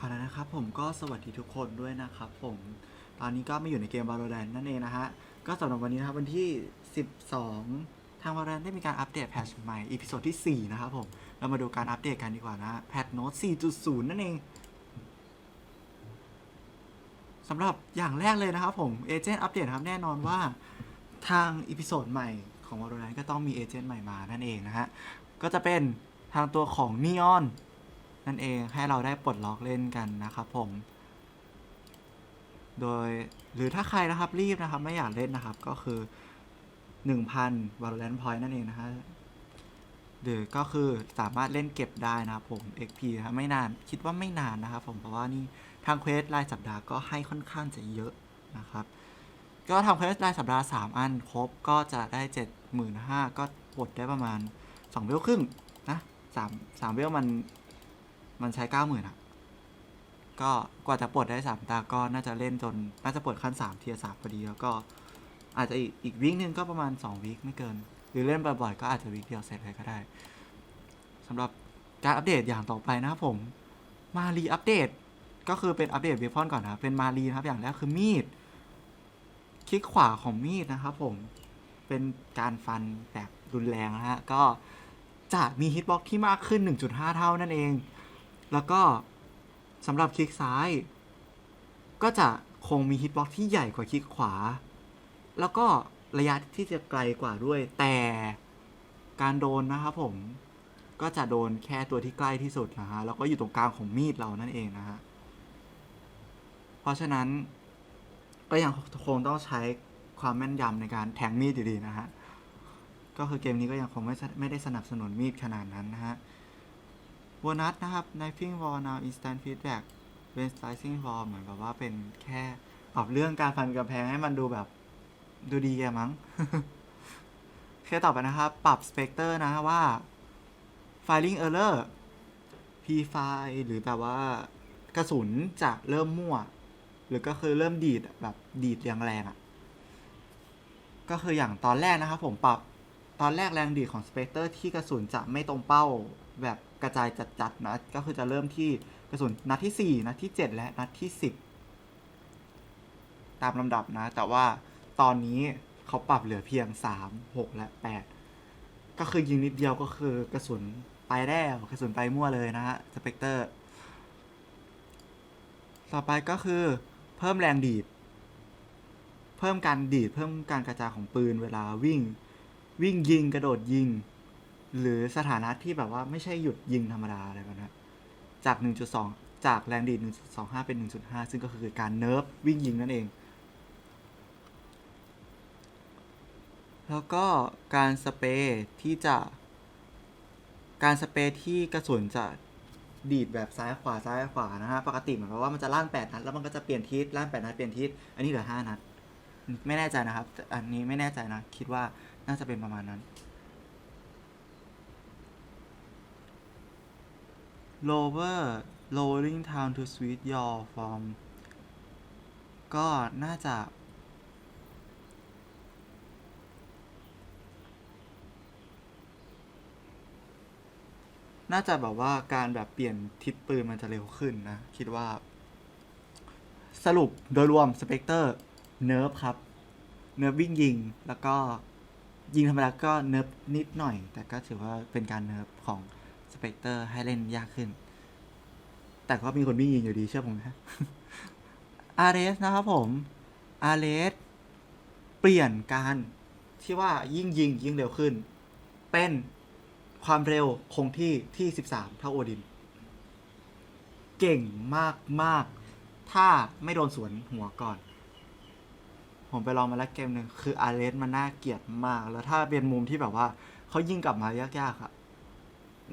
เอาละนะครับผมก็สวัสดีทุกคนด้วยนะครับผมตอนนี้ก็มาอยู่ในเกม Valorant นั่นเองนะฮะ ก็สำหรับวันนี้นะครับวันที่ 12 ทาง Valorant ได้มีการอัปเดตแพทช์ใหม่อีพิโซดที่ 4 นะครับผม เรามาดูการอัปเดตกันดีกว่านะแพทโน้ต4.0 นั่นเองสำหรับอย่างแรกเลยนะครับผมเอเจนต์อัปเดตครับแน่นอนว่าทางอีพิโซดใหม่ของ Valorant ก็ต้องมีเอเจนต์ใหม่มานั่นเองนะฮะ ก็จะเป็นทางตัวของ Neon นั่นเองให้เราได้ปลดล็อกเล่นกันนะครับผม โดยหรือถ้าใครนะครับรีบนะครับไม่อยากเล่นนะครับก็คือ 1,000 Valorant Point นั่นเองนะฮะหรือก็คือสามารถเล่นเก็บได้นะครับผม XP นะครับไม่นานคิดว่าไม่นานนะครับผมเพราะว่านี่ทางเควสรายสัปดาห์ก็ให้ค่อนข้างจะเยอะนะครับ ก็ทำเควสรายสัปดาห์ 3 อันครบก็จะได้ 75,000ก็ปลดได้ประมาณ2เวลครึ่งนะ3 3เวลมัน มันใช้เก้าหมื่นอะ ก็กว่าจะปลดได้สามตาก็น่าจะเล่นจน น่าจะปลดขั้นสามเทียสามพอดีแล้วก็อาจจะอีกอีกวิกหนึ่งก็ประมาณสองวิกไม่เกิน หรือเล่นบ่อยๆก็อาจจะวิกเดียวเสร็จเลยก็ได้สำหรับการอัปเดตอย่างต่อไปนะครับผมมารีอัปเดตก็คือเป็นอัปเดตเบฟอนก่อนนะเป็นมารีนะครับอย่างแรกคือมีด คลิกขวาของมีดนะครับผมเป็นการฟันแบบรุนแรงนะฮะก็จะมีฮิตบ็อกที่มากขึ้น 1.5 เท่านั่นเอง แล้วก็สำหรับคลิกซ้าย ก็จะคงมีฮิตบ็อกที่ใหญ่กว่าคลิกขวา แล้วก็ระยะที่จะไกลกว่าด้วย แต่การโดนนะครับผม ก็จะโดนแค่ตัวที่ใกล้ที่สุดนะฮะ แล้วก็อยู่ตรงกลางของมีดเรานั่นเองนะฮะ เพราะฉะนั้นก็ยังคงต้องใช้ความแม่นยำในการแทงมีดอยู่ดีนะฮะ ก็คือเกมนี้ก็ยังคงไม่ไม่ได้สนับสนุนมีดขนาดนั้นนะฮะ โบนัสนะครับ knifing wall now instant feedback when slicing wall เหมือนแบบว่าเป็นแค่ปรับเรื่องการฟันกระแพงให้มันดูแบบดูดีแกมั้งเคต่อไปนะครับ ปรับ specter นะว่า firing error p file หรือแบบว่ากระสุนจะเริ่มมั่ว หรือก็คือเริ่มดีดแบบดีดแรงแรงอะ่ะ ก็คืออย่างตอนแรกนะครับผมปรับตอนแรกแรงดีดของสเปกเตอร์ที่กระสุนจะไม่ตรงเป้าแบบ กระจายจัดๆนะก็คือจะเริ่มที่กระสุนนัดที่ 4 นัดที่ 7 และนัดที่ 10 ตามลำดับนะ แต่ว่าตอนนี้เขาปรับเหลือเพียง 3 6 และ 8 ก็คือยิงนิดเดียวก็คือกระสุนไปแล้วกระสุนไปมั่วเลยนะฮะสเปกเตอร์ต่อไปก็คือเพิ่มแรงดีด เพิ่มการดีด เพิ่มการกระจายของปืนเวลาวิ่ง วิ่งยิงกระโดดยิง หรือสถานะที่แบบว่าไม่ใช่หยุดยิงธรรมดาอะไรแบบนั้นจาก 1.2 จากแรงดีด1.25 เป็น 1.5 ซึ่งก็คือการเนิร์ฟวิ่งยิงนั่นเอง แล้วก็การสเปรย์ที่จะ การสเปรย์ที่กระสุนจะดีดแบบซ้ายขวาซ้ายขวานะฮะ ปกติเหมือนกับว่ามันจะลั่นแปดนัด แล้วมันก็จะเปลี่ยนทิศลั่นแปดนัด เปลี่ยนทิศ อันนี้เหลือห้านัด ไม่แน่ใจนะครับ อันนี้ไม่แน่ใจนะ คิดว่าน่าจะเป็นประมาณนั้น lower lowering down to switch your form ก็น่าจะ น่าจะแบบว่าการแบบเปลี่ยนทิศปืนมันจะเร็วขึ้นนะ คิดว่า สรุปโดยรวมสเปกเตอร์เนิร์ฟครับ เนิร์ฟวิ่งยิง แล้วก็ยิงธรรมดาก็เนิร์ฟนิดหน่อย แต่ก็ถือว่าเป็นการเนิร์ฟของ สเปกเตอร์ให้เล่นยากขึ้น แต่ก็มีคนวิ่งยิงอยู่ดีเชื่อผมนะอาร์เรสนะครับผมอาร์เรสเปลี่ยนการที่ว่ายิ่งยิงยิ่งเร็วขึ้น เป็นความเร็วคงที่ที่ 13 เท่าโอดิน เก่งมากมากถ้าไม่โดนสวนหัวก่อน ผมไปลองมาแล้วเกมหนึ่งคืออาร์เรสมันน่าเกลียดมาก แล้วถ้าเป็นมุมที่แบบว่าเขายิงกลับมายากๆอะ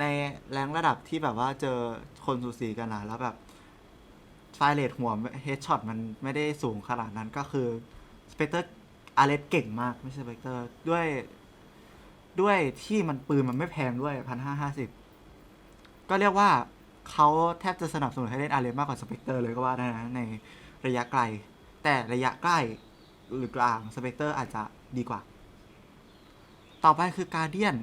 ในแรงระดับที่แบบว่าเจอคนสูสีกันนะแล้วแบบไฟเรทหัวเฮดช็อตมันไม่ได้สูงขนาดนั้นก็คือสเปกเตอร์อาร์เรสเก่งมาก ไม่ใช่สเปกเตอร์ด้วย ด้วยที่มันปืนมันไม่แพงด้วยพันห้าห้าสิบก็เรียกว่าเขาแทบจะสนับสนุนให้เล่นอาร์เรนมากกว่าสเปกเตอร์เลยก็ว่าได้นะในระยะไกล แต่ระยะใกล้หรือกลางสเปกเตอร์อาจจะดีกว่า ต่อไปคือการเดียน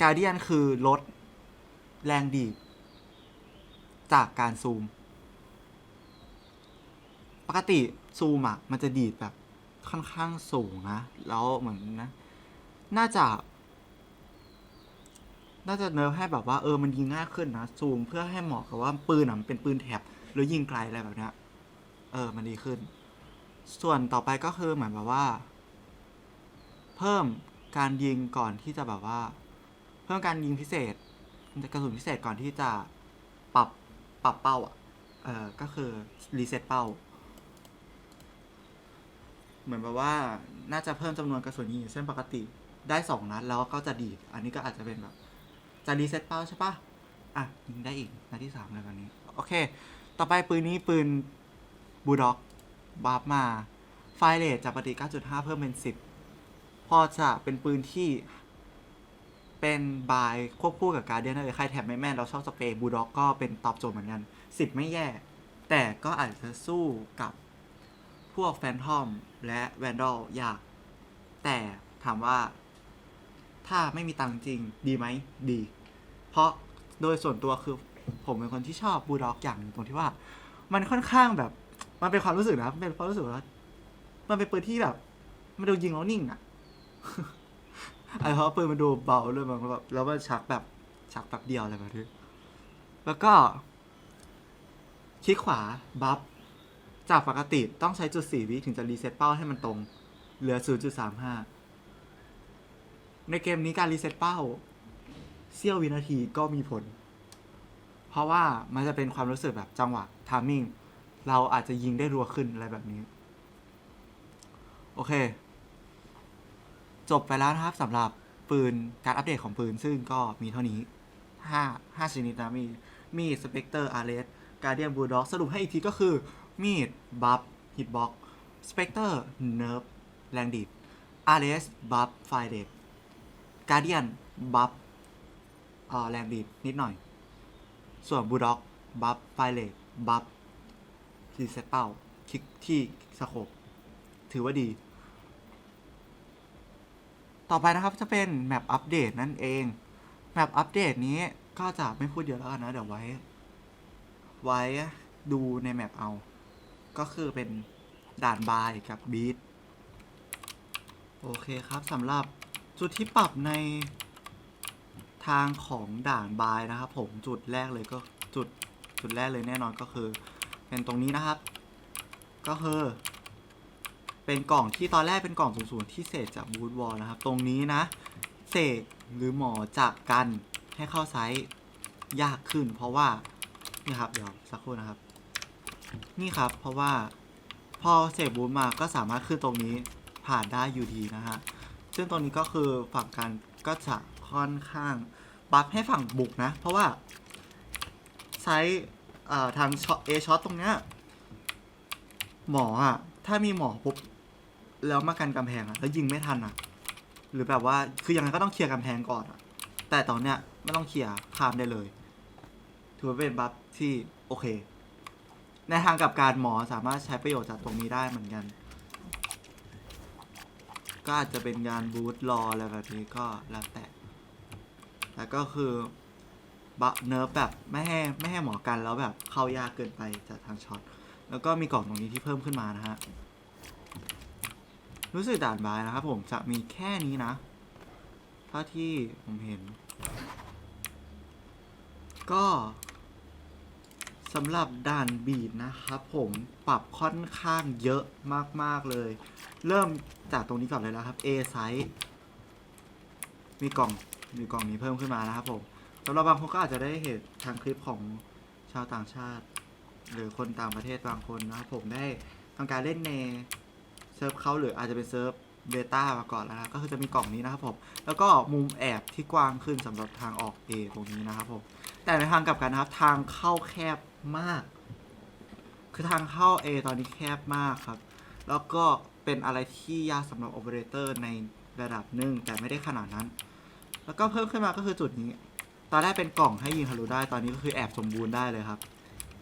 การเดียนคือลดแรงดีดจากการซูม ปกติซูมอะมันจะดีดแบบค่อนข้างสูงนะ แล้วเหมือนนะ น่าจะ น่าจะเนิร์ฟให้แบบว่าเออมันยิงง่ายขึ้นนะ ซูมเพื่อให้เหมาะกับว่าปืนอะมันเป็นปืนแถบหรือยิงไกลอะไรแบบนี้เออ มันดีขึ้น ส่วนต่อไปก็คือเหมือนแบบว่า เพิ่ม การยิงก่อนที่จะแบบว่า เพิ่มการยิงพิเศษกระสุนพิเศษก่อนที่จะปรับปรับเป้าอะเออก็คือรีเซ็ตเป้า เหมือนแบบว่าน่าจะเพิ่มจำนวนกระสุนยิงเช่นปกติได้สองนัดแล้วก็จะดีด อันนี้ก็อาจจะเป็นแบบ จะรีเซ็ตเป้าใช่ปะอะยิงได้อีกนัดที่สามเลยแบบนี้ โอเค ต่อไปปืนนี้ปืนบูด็อกบาร์มาไฟเรทจากปกติ 9.5 เพิ่มเป็น 10 พอจะเป็นปืนที่เป็นบายควบคู่กับการเดียนได้เลยใครแถบไม่แม่นเราชอบสเปรย์บูด็อกก็เป็นตอบโจทย์เหมือนกัน10ไม่แย่ แต่ก็อาจจะสู้กับพวกแฟนทอมและแวนดอลยาก แต่ถามว่าถ้าไม่มีตังจริงดีไหมดี เพราะโดยส่วนตัวคือผมเป็นคนที่ชอบบูด็อกอย่างตรงที่ว่า มันค่อนข้างแบบ มันเป็นความรู้สึกนะเป็นความรู้สึกว่ามันเป็นปืนที่แบบมันดูยิงแล้วนิ่งอะ ไอ้เพราะปืนมันดูเบาเลยมันแบบแล้วมันชักแบบชักแบบเดียวอะไรแบบนี้แล้วก็คลิกขวาบัฟจากปกติต้องใช้จุดสี่วิถึงจะรีเซ็ตเป้าให้มันตรง เหลือ 0.35 ในเกมนี้การรีเซ็ตเป้าเสี้ยววินาทีก็มีผล เพราะว่ามันจะเป็นความรู้สึกแบบจังหวะทามมิ่งเราอาจจะยิงได้รัวขึ้นอะไรแบบนี้ โอเค จบไปแล้วนะครับสำหรับปืนการอัปเดตของปืน ซึ่งก็มีเท่านี้ 5 5 ชนิดนะ มี มีสเปกเตอร์อาร์เรสการเดียนบูลด็อกสรุปให้อีกทีก็คือ มีด บัฟฮิตบ็อกสเปกเตอร์เนิร์ฟแรงดีดอาร์เรสบัฟไฟเดดการเดียนบัฟแรงดีดนิดหน่อย ส่วนบูลด็อกบัฟไฟเลดบัฟรีเซ็ตเป้าคลิกที่สโคปถือว่าดี ต่อไปนะครับจะเป็นแมปอัปเดตนั่นเอง แมปอัปเดตนี้ก็จะไม่พูดเยอะแล้วกันนะ เดี๋ยวไว้ ไว้ดูในแมปเอา ก็คือเป็นด่านบายกับบีทโอเคครับสำหรับจุดที่ปรับในทางของด่านบายนะครับ ผมจุดแรกเลยก็จุดจุดแรกเลยแน่นอนก็คือ เป็นตรงนี้นะครับ ก็คือ เป็นกล่องที่ตอนแรกเป็นกล่องสูงๆที่เศษจากบูธวอลนะครับ ตรงนี้นะ เสกหรือหมอจากกันให้เข้าไซส์ยากขึ้น เพราะว่านี่ครับเดี๋ยวสักครู่นะครับ นี่ครับเพราะว่าพอเสกบูธมาก็สามารถขึ้นตรงนี้ผ่านได้อยู่ดีนะฮะซึ่งตรงนี้ก็คือฝั่งกันก็จะค่อนข้างบัฟให้ฝั่งบุกนะ เพราะว่าไซส์ทางเอช็อตตรงเนี้ยหมออะ ถ้ามีหมอปุ๊บ แล้วมากันกำแพงอะแล้วยิงไม่ทันอะหรือแบบว่าคือยังไงก็ต้องเคลียร์กำแพงก่อนอะแต่ตอนเนี้ยไม่ต้องเคลียร์ข้ามได้เลย ถือว่าเป็นบัฟที่โอเค ในทางกับการหมอสามารถใช้ประโยชน์จากตรงนี้ได้เหมือนกัน ก็อาจจะเป็นงานบูธรออะไรแบบนี้ก็แล้วแต่แต่ก็คือบัฟเนิร์ฟแบบไม่ให้ไม่ให้หมอกันแล้วแบบเข้ายากเกินไปจากทางช็อต แล้วก็มีกล่องตรงนี้ที่เพิ่มขึ้นมานะฮะ รู้สึกด่านบายนะครับผมจะมีแค่นี้นะเท่าที่ผมเห็น ก็สำหรับด่านบีดนะครับผมปรับค่อนข้างเยอะมาก ๆ เลย เริ่มจากตรงนี้ก่อนเลยนะครับ A ไซส์มีกล่องมีกล่องนี้เพิ่มขึ้นมานะครับผมสำหรับบางคนก็อาจจะได้เห็นทางคลิปของชาวต่างชาติ หรือคนต่างประเทศบางคนนะครับผมได้ทำการเล่นใน เซิร์ฟเขาหรืออาจจะเป็นเซิร์ฟเบต้ามาก่อนแล้วนะก็คือจะมีกล่องนี้นะครับผม แล้วก็มุมแอบที่กว้างขึ้นสำหรับทางออก A ตรงนี้นะครับผม แต่ในทางกลับกันนะครับ ทางเข้าแคบมาก คือทางเข้า A ตอนนี้แคบมากครับ แล้วก็เป็นอะไรที่ยากสำหรับโอเปอเรเตอร์ในระดับหนึ่งแต่ไม่ได้ขนาดนั้น แล้วก็เพิ่มขึ้นมาก็คือจุดนี้ ตอนแรกเป็นกล่องให้ยิงทะลุได้ ตอนนี้ก็คือแอบสมบูรณ์ได้เลยครับ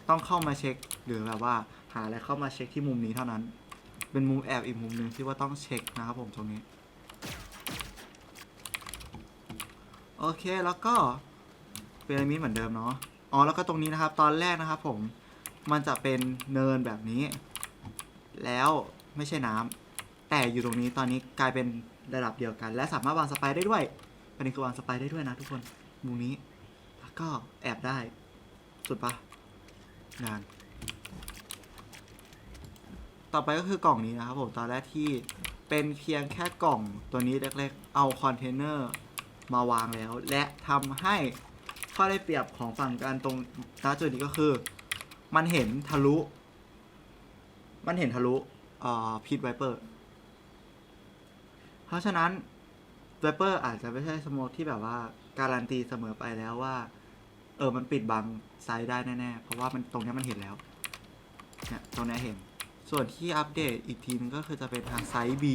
ต้องเข้ามาเช็คหรือแบบว่า หาอะไรเข้ามาเช็คที่มุมนี้เท่านั้น เป็นมุมแอบอีกมุมหนึ่งที่ว่าต้องเช็คนะครับผมตรงนี้ โอเคแล้วก็พีระมิดเหมือนเดิมเนาะอ๋อแล้วก็ตรงนี้นะครับ ตอนแรกนะครับผมมันจะเป็นเนินแบบนี้ แล้วไม่ใช่น้ำแต่อยู่ตรงนี้ตอนนี้กลายเป็นระดับเดียวกัน และสามารถวางสไปได้ด้วยประเด็นคือวางสไปได้ด้วยนะทุกคนมุมนี้แล้วก็แอบได้ สุดปะงาน ต่อไปก็คือกล่องนี้นะครับผมตอนแรกที่เป็นเพียงแค่กล่องตัวนี้เล็กๆ เอาคอนเทนเนอร์มาวางแล้ว และทำให้ข้อได้เปรียบของฝั่งการตรงณจุดนี้ก็คือ มันเห็นทะลุ มันเห็นทะลุเอ่อพีทไวเปอร์ เพราะฉะนั้นไวเปอร์อาจจะไม่ใช่สโมกที่แบบว่าการันตีเสมอไปแล้วว่า เออมันปิดบังไซด์ได้แน่ๆ เพราะว่ามันตรงนี้มันเห็นแล้วเนี่ยตรงนี้เห็น ส่วนที่อัปเดตอีกทีนึงก็คือจะเป็นทางไซส์ B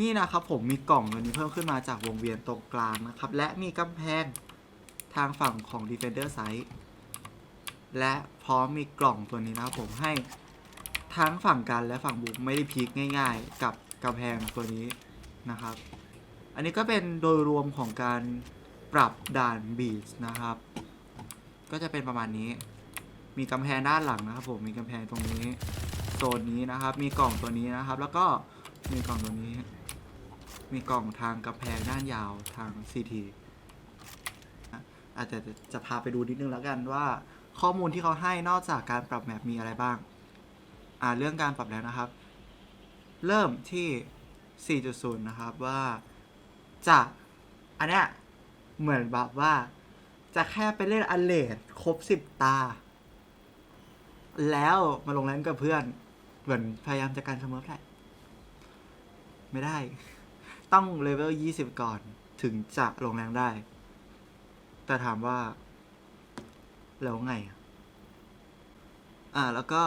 นี่นะครับผมมีกล่องตัวนี้เพิ่มขึ้นมาจากวงเวียนตรงกลางนะครับ และมีกำแพงทางฝั่งของ Defender Side และพร้อมมีกล่องตัวนี้นะครับผมให้ทั้งฝั่งกันและฝั่งบุกไม่ได้พลิกง่าย ๆ กับกำแพงตัวนี้นะครับ อันนี้ก็เป็นโดยรวมของการปรับด่านบีชนะครับ ก็จะเป็นประมาณนี้ มีกำแพงด้านหลังนะครับผมมีกำแพงตรงนี้ โซนนี้นะครับ มีกล่องตัวนี้นะครับ แล้วก็มีกล่องตัวนี้ มีกล่องทางกำแพงด้านยาวทาง CT อะอาจจะจะพาไปดูนิดนึงแล้วกันว่า ข้อมูลที่เขาให้นอกจากการปรับแมปมีอะไรบ้าง อ่าเรื่องการปรับแล้วนะครับ เริ่มที่ 4.0 นะครับว่าจะอันเนี้ยเหมือนแบบว่า จะแค่ไปเล่นอันเลดครบ 10 ตา แล้วมาลงแรงกับเพื่อน เหมือนพยายามจะการเสมอแหละไม่ได้ ต้องเลเวล20ก่อนถึงจะลงแรงได้ แต่ถามว่า แล้วไง อ่าแล้วก็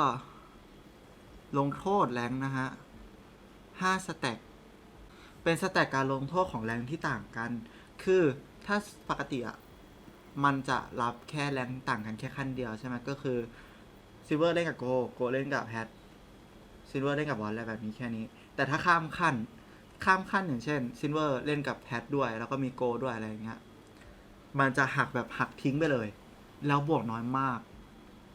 ลงโทษแรงนะฮะห้าสแต็กเป็นสแต็กการลงโทษของแรงที่ต่างกัน คือถ้าปกติอะมันจะรับแค่แรงต่างกันแค่ขั้นเดียวใช่ไหมก็คือซิเวอร์เล่นกับโกโกเล่นกับแพท ซิลเวอร์เล่นกับบอลอะไรแบบนี้แค่นี้ แต่ถ้าข้ามขั้น ข้ามขั้นอย่างเช่นซิลเวอร์เล่นกับแพทด้วย แล้วก็มีโกด้วยอะไรอย่างเงี้ย มันจะหักแบบหักทิ้งไปเลย แล้วบวกน้อยมาก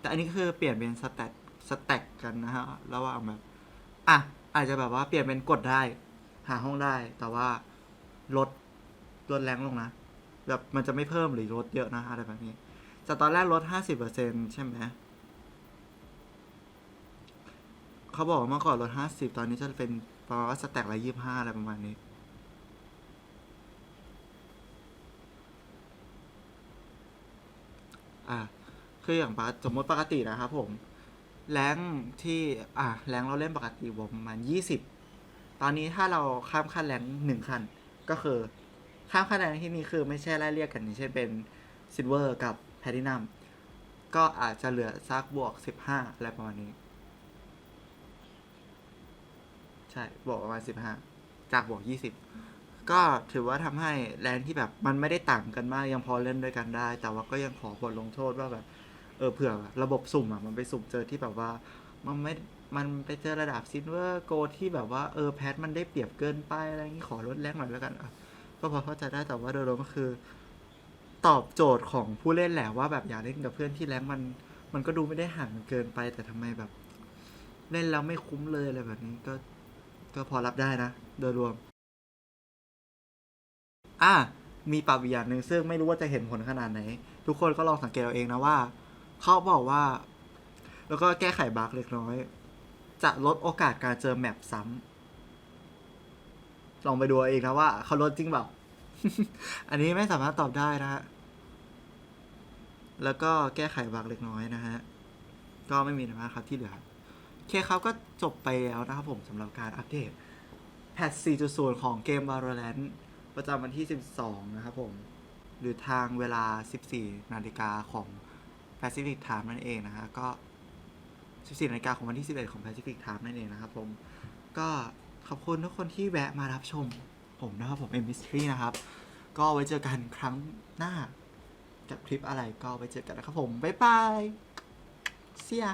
แต่อันนี้คือเปลี่ยนเป็นสแต็สแต็กกันนะฮะระหว่างแบบ อะ อาจจะแบบว่าเปลี่ยนเป็นกดได้ หาห้องได้ แต่ว่าลดลดแรงลงนะ แบบมันจะไม่เพิ่มหรือลดเยอะนะอะไรแบบนี้จากตอนแรกลดห้าสิบเปอร์เซ็นใช่ไหม เขาบอกว่าเมื่อก่อนลดห้าสิบตอนนี้จะเป็นประมาณว่าสแต็กละยี่ห้าอะไรประมาณนี้ อะคืออย่างปกสมมติปกตินะครับผม แรงที่ อะแรงเราเล่นปกติผมประมาณยี่สิบตอนนี้ถ้าเราข้ามขั้นแรงหนึ่งขั้นก็คือ ข้ามขั้นแรงที่นี่คือไม่ใช่ไล่เรียกกันอย่างเช่นเป็นซิลเวอร์กับแพลตินัมก็อาจจะเหลือซักบวกสิบห้าอะไรประมาณนี้ ใช่ บวกประมาณสิบห้าจากบวกยี่สิบก็ถือว่าทำให้แรงที่แบบมันไม่ได้ต่างกันมากยังพอเล่นด้วยกันได้ แต่ว่าก็ยังขอบทลงโทษว่าแบบ เออเผื่อระบบสุ่มอะมันไปสุ่มเจอที่แบบว่า มันไม่มันไปเจอระดับซินเวอร์โกที่แบบว่าเออแพทมันได้เปรียบเกินไปอะไรอย่างนี้ขอลดแรงหน่อยแล้วกันอะก็พอเข้าใจได้แต่ว่าโดยรวมก็คือ ตอบโจทย์ของผู้เล่นแหละว่าแบบอยากเล่นกับเพื่อนที่แรงมัน มันก็ดูไม่ได้ห่างเกินไป แต่ทำไมแบบ เล่นแล้วไม่คุ้มเลยอะไรแบบนี้ก็ ก็พอรับได้นะ โดยรวม อะมีปรับอีกอย่างหนึ่งซึ่งไม่รู้ว่าจะเห็นผลขนาดไหน ทุกคนก็ลองสังเกตเอาเองนะว่า เขาบอกว่า แล้วก็แก้ไขบั๊กเล็กน้อย จะลดโอกาสการเจอแมปซ้ำลองไปดูเอาเองนะว่าเขาลดจริงเปล่าอันนี้ไม่สามารถตอบได้นะฮะแล้วก็แก้ไขบั๊กเล็กน้อยนะฮะ ก็ไม่มีอะไรมากครับที่เหลือ เคครับก็จบไปแล้วนะครับผมสำหรับการอัปเดตแพท4.0 ของเกม Valorant ประจำวันที่ 12 นะครับผม หรือทางเวลา 14 นาฬิกาของ Pacific Time นั่นเองนะฮะก็ 14 นาฬิกาของวันที่ 11 ของ Pacific Time นั่นเองนะครับผม ก็ขอบคุณทุกคนที่แวะมารับชมผมนะครับผม M Mystery นะครับ ก็ไว้เจอกันครั้งหน้ากับคลิปอะไรก็ไว้เจอกันนะครับผม บ๊ายบาย เสีย